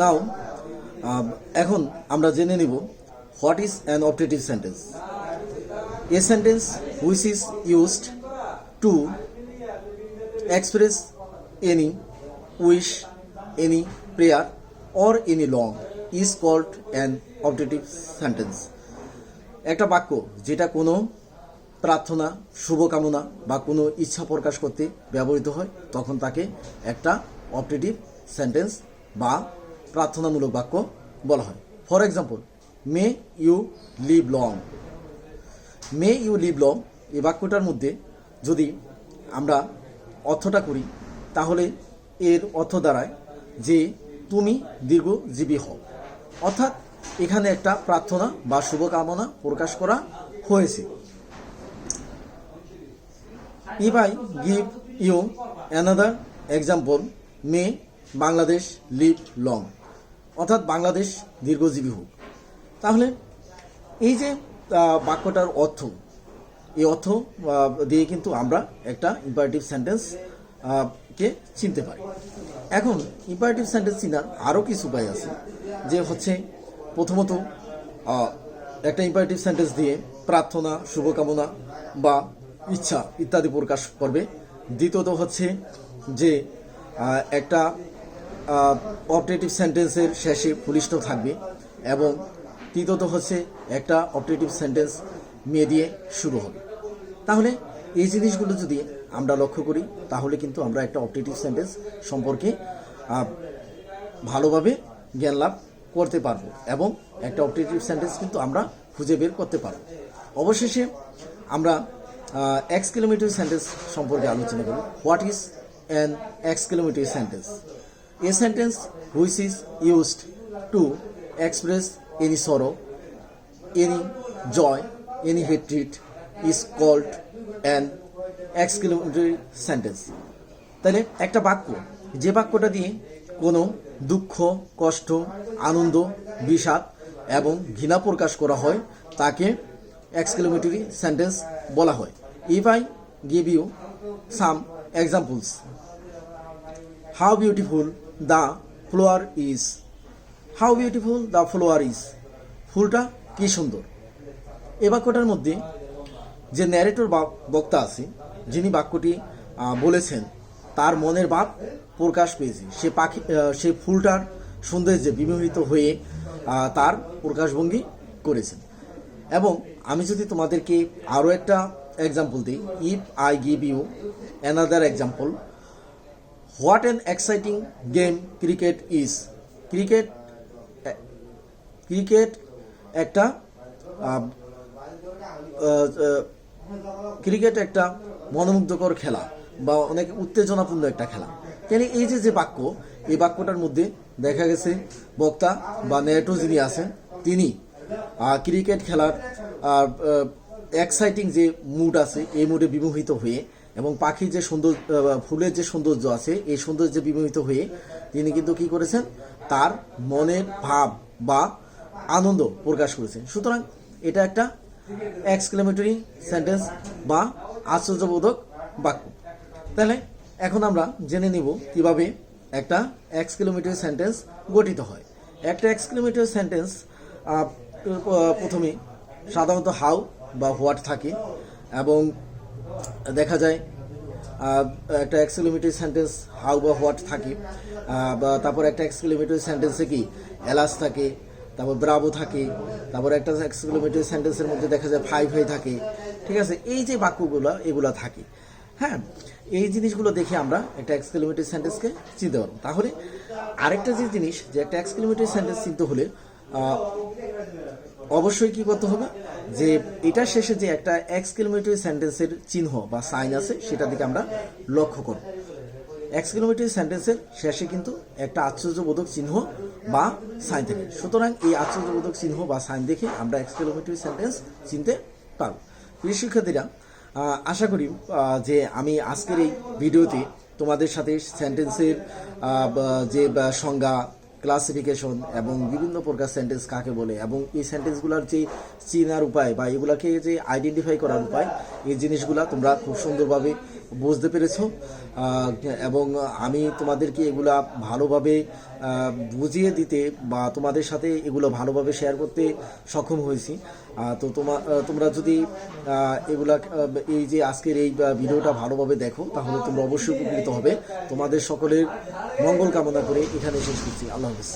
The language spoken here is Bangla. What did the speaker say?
নাও এখন আমরা জেনে নিব what is an optative sentence a sentence which is used to express any wish, any prayer, or any long is called an optative sentence. একটা বাক্য যেটা কোনো প্রার্থনা শুভকামনা বা কোনো ইচ্ছা প্রকাশ করতে ব্যবহৃত হয় তখন তাকে একটা অপটেটিভ সেন্টেন্স বা প্রার্থনামূলক বাক্য বলা হয়। For example may you live long may you live long এই বাক্যটার মধ্যে যদি আমরা অর্থটা করি, তাহলে এর অর্থ দ্বারায় যে তুমি দীর্ঘজীবী হও। অর্থাৎ এখানে একটা প্রার্থনা বা শুভকামনা প্রকাশ করা হয়েছে। If I give you another example may Bangladesh live long. অর্থাৎ বাংলাদেশ দীর্ঘজীবী হোক। তাহলে এই যে বাক্যটার অর্থ, এই অর্থ দিয়ে কিন্তু আমরা একটা ইম্পারেটিভ সেন্টেন্স কে চিনতে পারি। এখন ইম্পারেটিভ সেন্টেন্স চিনার আরও কিছু উপায় আছে, যে হচ্ছে প্রথমত একটা ইম্পারেটিভ সেন্টেন্স দিয়ে প্রার্থনা, শুভকামনা বা ইচ্ছা ইত্যাদি প্রকাশ করবে। দ্বিতীয়ত হচ্ছে যে একটা অপটেটিভ সেন্টেন্সের শেষে পুলিশ থাকবে এবং তৃতীয়ত হচ্ছে একটা অপটেটিভ সেন্টেন্স মেয়ে দিয়ে শুরু হবে। তাহলে এই জিনিসগুলো যদি আমরা লক্ষ্য করি, তাহলে কিন্তু আমরা একটা অপটেটিভ সেন্টেন্স সম্পর্কে ভালোভাবে জ্ঞান লাভ করতে পারব এবং একটা অপটেটিভ সেন্টেন্স কিন্তু আমরা খুঁজে বের করতে পারব। অবশেষে আমরা এক্সক্লেমেটরি সেন্টেন্স সম্পর্কে আলোচনা করব। What is an exclamatory sentence A sentence which is used to express any sorrow, any joy, any hatred is called an exclamatory sentence. তাহলে একটা বাক্য যে বাক্যটা দিয়ে কোনো দুঃখ কষ্ট আনন্দ বিষাদ এবং ঘৃণা প্রকাশ করা হয় তাকে এক্সক্লেমেটরি সেন্টেন্স বলা হয় if I give you some examples how beautiful the flower is how beautiful the flower is ফুলটা কি সুন্দর। এ বাক্যটার মধ্যে যে ন্যারেটর বা বক্তা আছে, যিনি বাক্যটি বলেছেন, তার মনের ভাব প্রকাশ পেয়েছে। সে পাখি সে ফুলটার সৌন্দর্যে বিমোহিত হয়ে তার প্রকাশভঙ্গি করেছেন। এবং আমি যদি তোমাদেরকে আরও একটা এক্সাম্পল দিই if I give you another example what an exciting game cricket is. Cricket cricket একটা ক্রিকেট একটা মনোমুগ্ধকর খেলা বা অনেক উত্তেজনাপূর্ণ একটা খেলা। তাহলে এই যে যে বাক্য, এই বাক্যটার মধ্যে দেখা গেছে বক্তা বা নেটো যিনি আছেন, তিনি ক্রিকেট খেলার এক্সাইটিং যে মুড আছে, এই মুডে বিমোহিত হয়ে এবং পাখির যে সৌন্দর্য ফুলের যে সৌন্দর্য আছে, এই সৌন্দর্যে বিমোহিত হয়ে তিনি কিন্তু কি করেছেন? তার মনের ভাব বা আনন্দ প্রকাশ করেছেন। সুতরাং এটা একটা এক্সক্লেমেটরি সেন্টেন্স বা আশ্চর্যবোধক বাক্য। তাহলে এখন আমরা জেনে নিব কীভাবে একটা এক্সক্লেমেটরি সেন্টেন্স গঠিত হয়। একটা এক্সক্লেমেটরি সেন্টেন্স প্রথমে সাধারণত হাউ বা হোয়াট থাকে এবং দেখা যায়। একটা এক্সক্লেমেটরি সেন্টেন্স হাউ বা হোয়াট থাকে। বা তারপর একটা এক্সক্লেমেটরি সেন্টেন্সে কি? এলাস থাকে, তারপর ব্রাভো থাকে, তারপর একটা এক্সক্লেমেটরি সেন্টেন্সের মধ্যে দেখা যায় ফাইভ হয়ে থাকে। ঠিক আছে? এই যে বাক্যগুলো, এগুলো থাকে। হ্যাঁ? এই জিনিসগুলো দেখে আমরা একটা এক্সক্লেমেটরি সেন্টেন্সকে চিনতে পারব। তাহলে আরেকটা যে জিনিস, যে একটা এক্সক্লেমেটরি সেন্টেন্স চিনতে হলে অবশ্যই কি করতে হবে? যে এটার শেষে যে একটা এক্সক্লেমেটরি সেন্টেন্সের চিহ্ন বা সাইন আছে, সেটা দিকে আমরা লক্ষ্য করব। এক্সক্লেমেটরি সেন্টেন্সের শেষে কিন্তু একটা আশ্চর্যবোধক চিহ্ন বা সাইন থাকে। সুতরাং এই আশ্চর্যবোধক চিহ্ন বা সাইন দেখে আমরা এক্সক্লেমেটরি সেন্টেন্স চিনতে পারব। প্রিয় শিক্ষার্থীরা আশা করি যে আমি আজকের এই ভিডিওতে তোমাদের সাথে সেন্টেন্সের যে সংজ্ঞা ক্লাসিফিকেশন এবং বিভিন্ন প্রকার সেন্টেন্স কাকে বলে এবং এই সেন্টেন্সগুলোর যে চিনার উপায় বা এগুলাকে যে আইডেন্টিফাই করার উপায়, এই জিনিসগুলা তোমরা খুব সুন্দরভাবে বুঝতে পেরেছ। এবং আমি তোমাদেরকে এগুলা ভালোভাবে বুঝিয়ে দিতে বা তোমাদের সাথে এগুলো ভালোভাবে শেয়ার করতে সক্ষম হয়েছি। তো তোমা তোমরা যদি এগুলা এই যে আজকের এই ভিডিওটা ভালোভাবে দেখো, তাহলে তোমরা অবশ্যই উপকৃত হবে। তোমাদের সকলের মঙ্গল কামনা করে এখানে শেষ করছি। আল্লাহ হাফিজ।